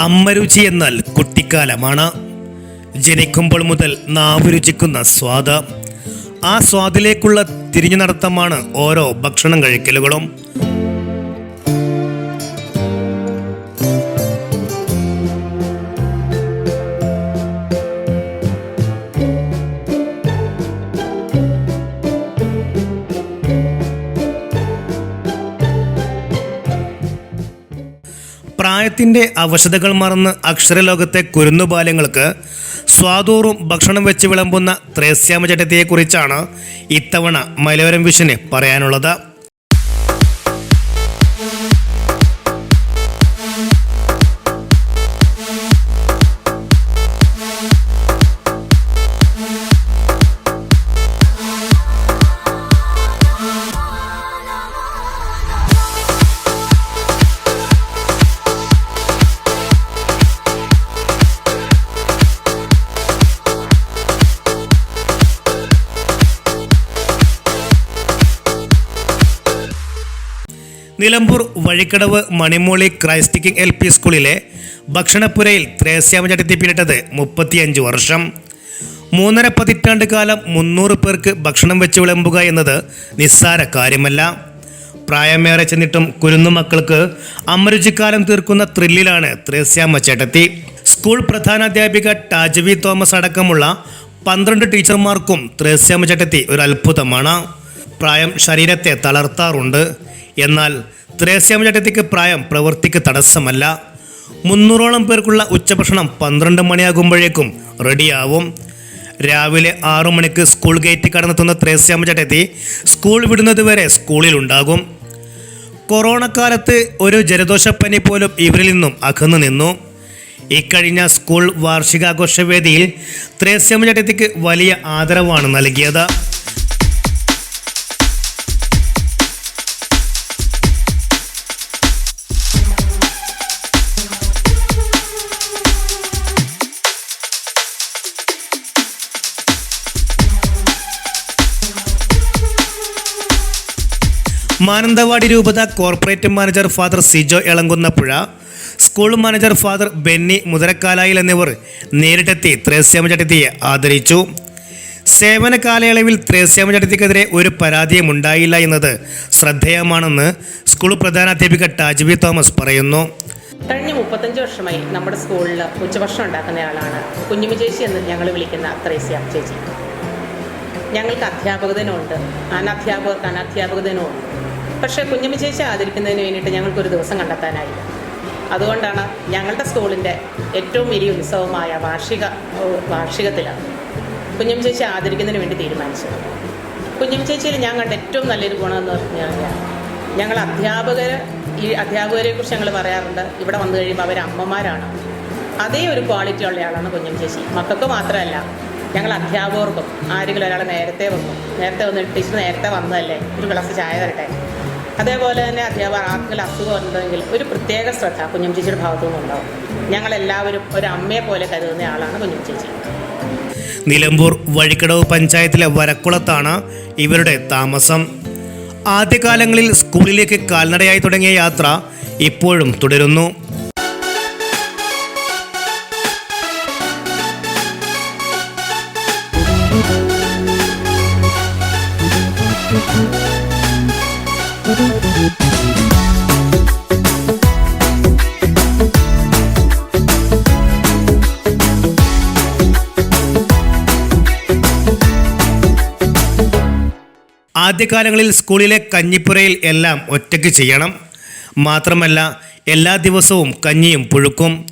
അമ്മരുചി എന്നാൽ കുട്ടിക്കാലമാണ്. ജനിക്കുമ്പോൾ മുതൽ നാവ് രുചിക്കുന്ന സ്വാദ്. ആ സ്വാദിലേക്കുള്ള തിരിഞ്ഞു നടത്തമാണ് ഓരോ ഭക്ഷണം കഴിക്കലുകളും. പ്രായത്തിന്റെ അവശതകൾ മറന്ന് അക്ഷരലോകത്തെ കുരുന്നുബാലങ്ങൾക്ക് സ്വാദൂറും ഭക്ഷണം വെച്ച് വിളമ്പുന്ന ത്രേസ്യാമ ചട്ടത്തെക്കുറിച്ചാണ് ഇത്തവണ മലയോരം വിഷന് പറയാനുള്ളത്. Nilambur Vazhikkadavu Manimooli Christ King L P സ്കൂളിലെ ഭക്ഷണപ്പുരയിൽ ത്രേസ്യാമ ചട്ടത്തി പിന്നിട്ടത് മുപ്പത്തിയഞ്ച് വർഷം. മൂന്നര പതിറ്റാണ്ട് കാലം മുന്നൂറ് പേർക്ക് ഭക്ഷണം വെച്ച് വിളമ്പുക എന്നത് നിസ്സാര കാര്യമല്ല. പ്രായമേറെ ചെന്നിട്ടും കുരുന്നു മക്കൾക്ക് അമരുചിക്കാലം തീർക്കുന്ന ത്രില്ലിലാണ് ത്രേസ്യാമ്മ ചേട്ടത്തി സ്കൂൾ പ്രധാനാധ്യാപിക ടാജവി തോമസ് അടക്കമുള്ള പന്ത്രണ്ട് ടീച്ചർമാർക്കും ത്രേസ്യാമ്മ ചേട്ടത്തി ഒരു അത്ഭുതമാണ്. പ്രായം ശരീരത്തെ തളർത്താറുണ്ട്. എന്നാൽ ത്രേസ്യാമ്മ ചേട്ടത്തിക്ക് പ്രായം പ്രവൃത്തിക്ക് തടസ്സമല്ല. മുന്നൂറോളം പേർക്കുള്ള ഉച്ചഭക്ഷണം പന്ത്രണ്ട് മണിയാകുമ്പോഴേക്കും റെഡിയാവും. രാവിലെ ആറു മണിക്ക് സ്കൂൾ ഗേറ്റ് കടന്നെത്തുന്ന ത്രേസ്യാമ്മ ചട്ടത്തി സ്കൂൾ വിടുന്നത് വരെ സ്കൂളിലുണ്ടാകും. കൊറോണ കാലത്ത് ഒരു ജലദോഷപ്പനി പോലും ഇവരിൽ നിന്നും അകന്നു നിന്നു. ഇക്കഴിഞ്ഞ സ്കൂൾ വാർഷികാഘോഷ വേദിയിൽ ത്രേസ്യാമ്മ ചേട്ടത്തിക്ക് വലിയ ആദരവാണ് നൽകിയത്. മാനന്തവാടി രൂപത corporate manager father Sijo Elankunnapuzha school manager father Benny Muthalakkalayil എന്നിവർ നേരിട്ടെത്തി ത്രേസ്യാമ ചട്ടത്തിയെ ആദരിച്ചു. സേവന കാലയളവിൽ ത്രേസ്യാമ ചട്ടത്തിക്കെതിരെ ഒരു പരാതിയും ഉണ്ടായില്ല എന്നത് ശ്രദ്ധേയമാണെന്ന് സ്കൂൾ പ്രധാനാധ്യാപിക ടാജ്ബി തോമസ് പറയുന്നു. കഴിഞ്ഞ മുപ്പത്തഞ്ച് വർഷമായി നമ്മുടെ സ്കൂളിൽ ഉച്ചഭക്ഷണം ഉണ്ടാക്കുന്നയാളാണ് കുഞ്ഞുമി ചേച്ചി എന്ന് ഞങ്ങൾ വിളിക്കുന്ന ത്രേസ്യ ചേച്ചി. ഞങ്ങൾക്ക് അധ്യാപകതനുണ്ട് അനധ്യാപകർക്ക് അനധ്യാപകദിനമുണ്ട് പക്ഷേ കുഞ്ഞമ്മ ചേച്ചി ആദരിക്കുന്നതിന് വേണ്ടിയിട്ട് ഞങ്ങൾക്കൊരു ദിവസം കണ്ടെത്താനായില്ല. അതുകൊണ്ടാണ് ഞങ്ങളുടെ സ്കൂളിന്റെ ഏറ്റവും വലിയ ഉത്സവമായ വാർഷിക വാർഷികത്തിലാണ് കുഞ്ഞമ്മ ചേച്ചി ആദരിക്കുന്നതിന് വേണ്ടി തീരുമാനിച്ചത്. കുഞ്ഞമ്മ ചേച്ചിയിൽ ഞാൻ കണ്ട ഏറ്റവും നല്ലൊരു ഗുണമെന്ന് പറഞ്ഞു കഴിഞ്ഞാൽ ഞങ്ങൾ അധ്യാപകർ ഈ അധ്യാപകരെക്കുറിച്ച് ഞങ്ങൾ പറയാറുണ്ട്. ഇവിടെ വന്നു കഴിയുമ്പോൾ അവർ അമ്മമാരാണ്. അതേ ഒരു ക്വാളിറ്റി ഉള്ള ആളാണ് കുഞ്ഞും ചേച്ചി. മക്കൾക്ക് മാത്രമല്ല ഞങ്ങൾ അധ്യാപകർക്കും ആരെങ്കിലും ഒരാൾ നേരത്തെ വന്നു. നേരത്തെ വന്നിട്ട് ടീച്ചർ നേരത്തെ വന്നതല്ലേ? ഒരു ഗ്ലാസ് ചായ തരട്ടെ? അതേപോലെ തന്നെ അധ്യാപകർ ആർക്കെങ്കിലും അസുഖം ഉണ്ടെങ്കിൽ ഒരു പ്രത്യേക ശ്രദ്ധ കുഞ്ഞും ചേച്ചിയുടെ ഭാഗത്തു നിന്നുണ്ടാവും. ഞങ്ങളെല്ലാവരും ഒരു അമ്മയെ പോലെ കരുതുന്ന ആളാണ് കുഞ്ഞും ചേച്ചി. നിലമ്പൂർ വഴിക്കടവ് പഞ്ചായത്തിലെ വരക്കുളത്താണ് ഇവരുടെ താമസം. ആദ്യകാലങ്ങളിൽ സ്കൂളിലേക്ക് കാൽനടയായി തുടങ്ങിയ യാത്ര ഇപ്പോഴും തുടരുന്നു. ആദ്യകാലങ്ങളിൽ സ്കൂളിലെ കഞ്ഞിപ്പുരയിൽ എല്ലാം ഒറ്റയ്ക്ക് ചെയ്യണം. മാത്രമല്ല എല്ലാ ദിവസവും കഞ്ഞിയും പുഴുക്കും.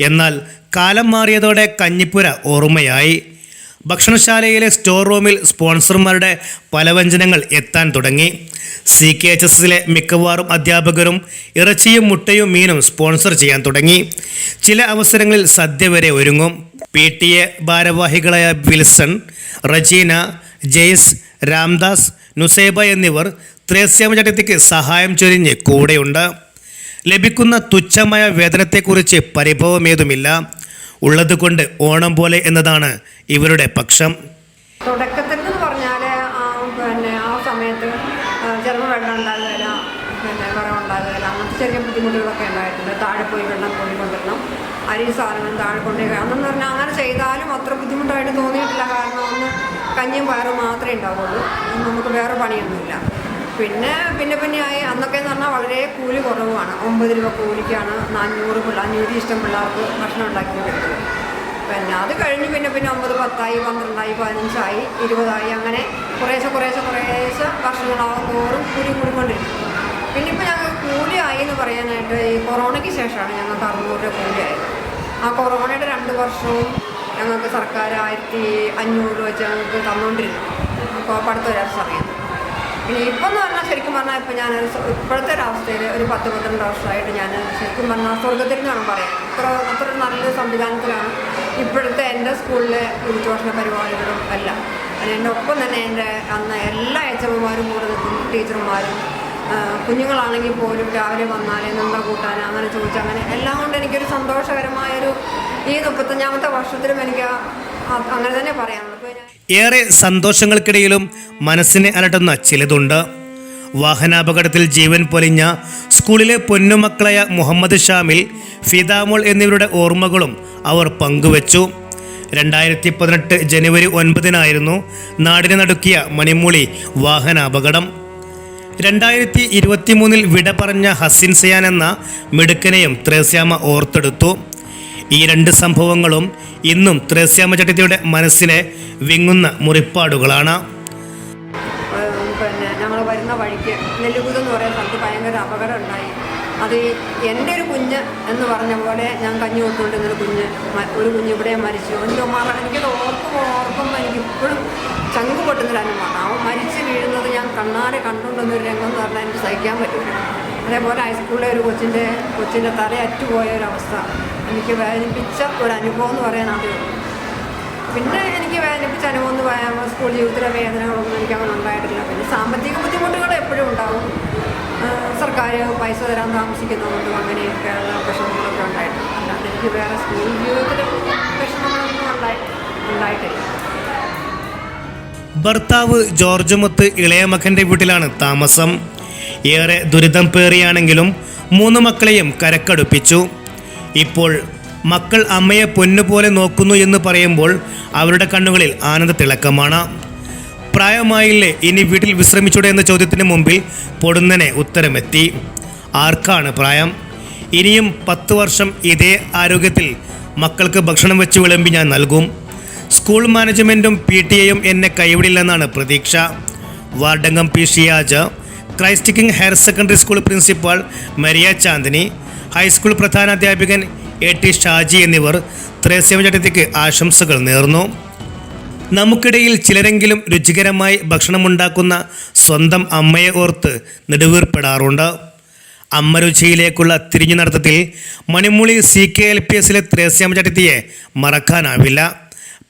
എന്നാൽ കാലം മാറിയതോടെ കഞ്ഞിപ്പുര ഓർമ്മയായി. ഭക്ഷണശാലയിലെ സ്റ്റോർ റൂമിൽ സ്പോൺസർമാരുടെ പലവ്യഞ്ജനങ്ങൾ എത്താൻ തുടങ്ങി. സി കെ എച്ച് എസ് എസിലെ മിക്കവാറും അധ്യാപകരും ഇറച്ചിയും മുട്ടയും മീനും സ്പോൺസർ ചെയ്യാൻ തുടങ്ങി. ചില അവസരങ്ങളിൽ സദ്യ വരെ ഒരുങ്ങും. പി ടി എ ഭാരവാഹികളായ വിൽസൺ റജീന ജെയ്സ് രാംദാസ് നുസൈബ എന്നിവർ ത്രേസ്യാമ ചട്ടത്തിക്ക് സഹായം ചൊരിഞ്ഞ് കൂടെയുണ്ട്. ലഭിക്കുന്ന തുച്ഛമായ വേതനത്തെക്കുറിച്ച് പരിഭവമേതുമില്ല. ഉള്ളതുകൊണ്ട് ഓണം പോലെ എന്നതാണ് ഇവരുടെ പക്ഷം. തുടക്കത്തിൽ എന്ന് പറഞ്ഞാൽ പിന്നെ ആ സമയത്ത് ചിലപ്പോൾ വെള്ളം ഉണ്ടാകുകയില്ല പിന്നെ വിറവ് ഉണ്ടാകുകയില്ല അങ്ങനത്തെ ചെറിയ ബുദ്ധിമുട്ടുകളൊക്കെ ഉണ്ടായിട്ടുണ്ട്. താഴെ പോയി വെള്ളം കൊണ്ടുവരണം അരി സാധനം താഴെ കൊണ്ടുപോയി അന്നെന്ന് പറഞ്ഞാൽ അങ്ങനെ ചെയ്താലും അത്ര ബുദ്ധിമുട്ടായിട്ട് തോന്നിയിട്ടില്ല. കാരണം ഒന്ന് കഞ്ഞിയും പയറും മാത്രമേ ഉണ്ടാവുള്ളൂ. നമുക്ക് വേറെ പണിയൊന്നുമില്ല. പിന്നെ പിന്നെ പിന്നെ പിന്നെയായി അന്നൊക്കെ എന്ന് പറഞ്ഞാൽ വളരെ കൂലി കുറവാണ് ഒമ്പത് രൂപ കൂലിക്കാണ് നാനൂറ് പിള്ള അഞ്ഞൂറ് ഇഷ്ടം പിള്ളേർക്ക് ഭക്ഷണം ഉണ്ടാക്കി കൊടുത്തത്. പിന്നെ അത് കഴിഞ്ഞ് പിന്നെ പിന്നെ ഒമ്പത് പത്തായി പന്ത്രണ്ടായി പതിനഞ്ചായി ഇരുപതായി അങ്ങനെ കുറേശ്ശെ കുറേശ്ശെ കുറേശ്ശെ വർഷങ്ങളാവും തോറും കൂലി കൂടിക്കൊണ്ടിരിക്കും പിന്നെ ഇപ്പോൾ ഞങ്ങൾക്ക് കൂലിയായി എന്ന് പറയാനായിട്ട് ഈ കൊറോണയ്ക്ക് ശേഷമാണ് ഞങ്ങൾക്ക് അറുന്നൂറ് രൂപ കൂലിയായത് ആ കൊറോണയുടെ രണ്ട് വർഷവും ഞങ്ങൾക്ക് സർക്കാർ ആയിരത്തി അഞ്ഞൂറ് വെച്ച് ഞങ്ങൾക്ക് തന്നുകൊണ്ടിരുന്നു അപ്പോൾ അടുത്ത ഒരാൾ പിന്നെ ഇപ്പം എന്ന് പറഞ്ഞാൽ ശരിക്കും പറഞ്ഞാൽ ഇപ്പം ഞാൻ ഇപ്പോഴത്തെ ഒരു ഒരു പത്ത് പന്ത്രണ്ട് വർഷമായിട്ട് ഞാൻ ശരിക്കും പറഞ്ഞാൽ സ്വർഗത്തിൽ നിന്നാണ് പറയാം അത്ര അത്ര നല്ല സംവിധാനത്തിലാണ് ഇപ്പോഴത്തെ എന്റെ സ്കൂളിലെ ഉച്ചഭക്ഷണ പരിപാടികളും എല്ലാം. എന്റെ ഒപ്പം തന്നെ എന്റെ അന്ന് എല്ലാ എമ്മമാരും കൂടെ നിൽക്കും ടീച്ചർമാരും കുഞ്ഞുങ്ങളാണെങ്കിൽ പോലും രാവിലെ വന്നാൽ എന്താ കൂട്ടാൻ അങ്ങനെ ചോദിച്ചാൽ അങ്ങനെ എല്ലാം കൊണ്ട് എനിക്കൊരു സന്തോഷകരമായൊരു ഈ മുപ്പത്തഞ്ചാമത്തെ വർഷത്തിലും എനിക്ക് അങ്ങനെ തന്നെ ഞാൻ ഏറെ സന്തോഷങ്ങൾക്കിടയിലും മനസ്സിനെ അലട്ടുന്ന ചിലതുണ്ട്. വാഹനാപകടത്തിൽ ജീവൻ പൊലിഞ്ഞ സ്കൂളിലെ പൊന്നുമക്കളായ മുഹമ്മദ് ഷാമിൽ ഫിദാമോൾ എന്നിവരുടെ ഓർമ്മകളും അവർ പങ്കുവച്ചു. രണ്ടായിരത്തി പതിനെട്ട് ജനുവരി ഒൻപതിനായിരുന്നു നാടിനെ നടുക്കിയ മണിമൂളി വാഹനാപകടം. രണ്ടായിരത്തി ഇരുപത്തി മൂന്നിൽ വിട പറഞ്ഞ ഹസിൻ സയാൻ എന്ന മിടുക്കനെയും ത്രേസ്യാമ ഓർത്തെടുത്തു. ഈ രണ്ട് സംഭവങ്ങളും ഇന്നും ത്രേസ്യാമ ചട്ടത്തിയുടെ മനസ്സിനെ വിങ്ങുന്ന മുറിപ്പാടുകളാണ്. പിന്നെ ഞങ്ങൾ വരുന്ന വഴിക്ക് ഉണ്ടായി. അത് എന്റെ ഒരു കുഞ്ഞ് എന്ന് പറഞ്ഞ പോലെ ഞാൻ കഞ്ഞി കൊണ്ടുകൊണ്ടിരുന്നൊരു കുഞ്ഞ് ഒരു കുഞ്ഞ് ഇവിടെ മരിച്ചു. എന്റെ ഉമ്മ എനിക്കത് ഓർക്കുമ്പോൾ ഓർക്കുമ്പോൾ എനിക്ക് ഇപ്പോഴും ചങ്ക് പൊട്ടുന്നൊരു അവൻ മരിച്ച് വീഴുന്നത് ഞാൻ കണ്ണാരെ കണ്ടുകൊണ്ടുവന്നൊരു രംഗം എന്ന് പറഞ്ഞാൽ എനിക്ക് സഹിക്കാൻ പറ്റില്ല അതേപോലെ ഹൈസ്കൂളിലെ ഒരു കൊച്ചിന്റെ കൊച്ചിന്റെ തല അറ്റുപോയ ഒരു അവസ്ഥ. എനിക്ക് വേദനിപ്പിച്ച ഒരു അനുഭവം എന്ന് പറയാൻ അത് പിന്നെ എനിക്ക് വേദനിപ്പിച്ച അനുഭവം എന്ന് പറയാൻ സ്കൂൾ ജീവിതത്തിലെ വേദനകളൊന്നും എനിക്ക് അങ്ങനെ ഉണ്ടായിട്ടില്ല. പിന്നെ സാമ്പത്തിക ബുദ്ധിമുട്ടുകൾ എപ്പോഴും ഉണ്ടാവും. സർക്കാർ പൈസ തരാൻ താമസിക്കുന്നതുകൊണ്ടും അങ്ങനെയൊക്കെയുള്ള വിഷമങ്ങളൊക്കെ ഉണ്ടായിട്ടുണ്ട്. അല്ലാതെ എനിക്ക് വേറെ സ്കൂൾ ജീവിതത്തിൽ വിഷമങ്ങളൊന്നും ഉണ്ടായി ഉണ്ടായിട്ടില്ല. ഭർത്താവ് ജോർജ് മുത്ത് ഇളയ മകന്റെ വീട്ടിലാണ് താമസം. ഏറെ ദുരിതം പേറിയാണെങ്കിലും മൂന്ന് മക്കളെയും കരക്കടുപ്പിച്ചു. ഇപ്പോൾ മക്കൾ അമ്മയെ പൊന്നുപോലെ നോക്കുന്നു എന്ന് പറയുമ്പോൾ അവരുടെ കണ്ണുകളിൽ ആനന്ദ തിളക്കമാണ്. പ്രായമായില്ലേ ഇനി വീട്ടിൽ വിശ്രമിച്ചൂടെ എന്ന ചോദ്യത്തിന് മുമ്പിൽ പൊടുന്നനെ ഉത്തരമെത്തി. ആർക്കാണ് പ്രായം? ഇനിയും പത്ത് വർഷം ഇതേ ആരോഗ്യത്തിൽ മക്കൾക്ക് ഭക്ഷണം വെച്ച് വിളമ്പി ഞാൻ നൽകും. സ്കൂൾ മാനേജ്മെന്റും പി ടി എയും എന്നെ കൈവിടില്ലെന്നാണ് പ്രതീക്ഷ. വാർഡംഗം P Shiyaj Christ King higher secondary school principal Maria Chandini high school പ്രധാനാധ്യാപകൻ A T Shaji എന്നിവർ ത്രേസ്യം ചട്ടത്തിക്ക് ആശംസകൾ നേർന്നു. നമുക്കിടയിൽ ചിലരെങ്കിലും രുചികരമായി ഭക്ഷണമുണ്ടാക്കുന്ന സ്വന്തം അമ്മയെ ഓർത്ത് നെടുവീർപ്പെടാറുണ്ട്. അമ്മ രുചിയിലേക്കുള്ള തിരിഞ്ഞു നടത്തത്തിൽ Manimooli C K L P എസിലെ ത്രേസ്യാമ ചട്ടത്തിയെ മറക്കാനാവില്ല.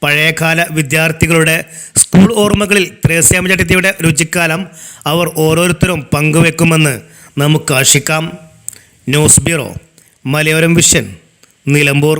പഴയകാല വിദ്യാർത്ഥികളുടെ സ്കൂൾ ഓർമ്മകളിൽ ത്രേസ്യാമ ചട്ടത്തിയുടെ രുചിക്കാലം അവർ ഓരോരുത്തരും പങ്കുവെക്കുമെന്ന് നമുക്ക് ആശിക്കാം. News bureau Malayoram vision Nilambur.